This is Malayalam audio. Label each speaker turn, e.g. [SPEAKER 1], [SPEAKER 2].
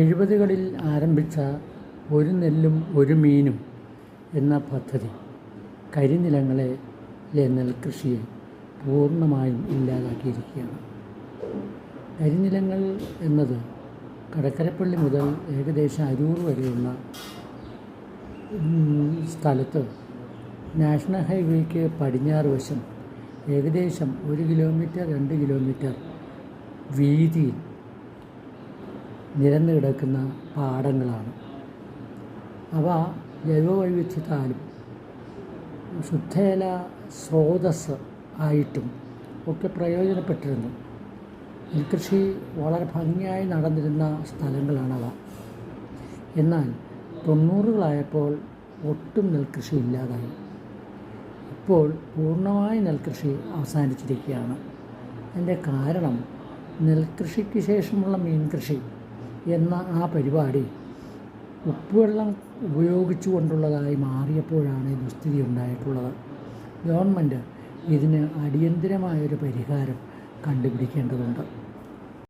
[SPEAKER 1] എഴുപതുകളിൽ ആരംഭിച്ച ഒരു നെല്ലും ഒരു മീനും എന്ന പദ്ധതി കരിനിലങ്ങളിലെ നെൽകൃഷിയെ പൂർണമായും ഇല്ലാതാക്കിയിരിക്കുകയാണ്. കരിനിലങ്ങൾ എന്നത് കടക്കരപ്പള്ളി മുതൽ ഏകദേശം അരൂർ വരെയുള്ള സ്ഥലത്ത് നാഷണൽ ഹൈവേക്ക് പടിഞ്ഞാറ് വശം ഏകദേശം ഒരു കിലോമീറ്റർ രണ്ട് കിലോമീറ്റർ വീതിയിൽ നിരന്നു കിടക്കുന്ന പാടങ്ങളാണ്. അവ ജൈവവൈവിധ്യത്താലും ശുദ്ധേല സ്രോതസ് ആയിട്ടും ഒക്കെ പ്രയോജനപ്പെട്ടിരുന്നു. നെൽകൃഷി വളരെ ഭംഗിയായി നടന്നിരുന്ന സ്ഥലങ്ങളാണവ. എന്നാൽ തൊണ്ണൂറുകളായപ്പോൾ ഒട്ടും നെൽകൃഷി ഇല്ലാതായി. ഇപ്പോൾ പൂർണമായി നെൽകൃഷി അവസാനിച്ചിരിക്കുകയാണ്. അതിന്റെ കാരണം നെൽകൃഷിക്ക് ശേഷമുള്ള മീൻ കൃഷി എന്ന ആ പരിപാടി ഉപ്പുവെള്ളം ഉപയോഗിച്ചുകൊണ്ടുള്ളതായി മാറിയപ്പോഴാണ് ഈ ദുസ്ഥിതി ഉണ്ടായിട്ടുള്ളത്. ഗവൺമെന്റ് ഇതിന് അടിയന്തിരമായൊരു പരിഹാരം കണ്ടുപിടിക്കേണ്ടതുണ്ട്.